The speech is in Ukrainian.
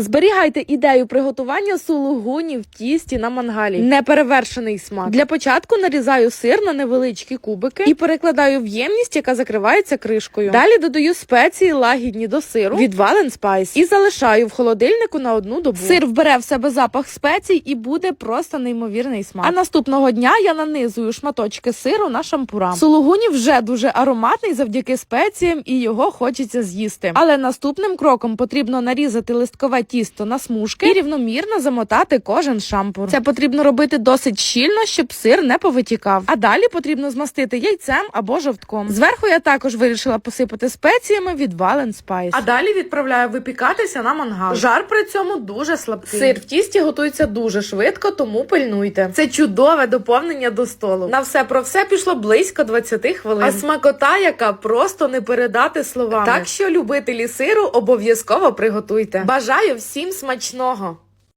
Зберігайте ідею приготування сулугуні в тісті на мангалі. Неперевершений смак. Для початку нарізаю сир на невеличкі кубики і перекладаю в ємність, яка закривається кришкою. Далі додаю спеції лагідні до сиру від Valen Spice і залишаю в холодильнику на одну добу. Сир вбере в себе запах спецій і буде просто неймовірний смак. А наступного дня я нанизую шматочки сиру на шампура. Сулугуні вже дуже ароматний завдяки спеціям, і його хочеться з'їсти. Але наступним кроком потрібно нарізати листкове тісто на смужки і рівномірно замотати кожен шампур. Це потрібно робити досить щільно, щоб сир не повитікав. А далі потрібно змастити яйцем або жовтком. Зверху я також вирішила посипати спеціями від Valen Spice. А далі відправляю випікатися на мангал. Жар при цьому дуже слабкий. Сир в тісті готується дуже швидко, тому пильнуйте. Це чудове доповнення до столу. На все про все пішло близько 20 хвилин. А смакота, яка просто не передати словами. Так що любителі сиру обов'язково приготуйте. Бажаю всім смачного!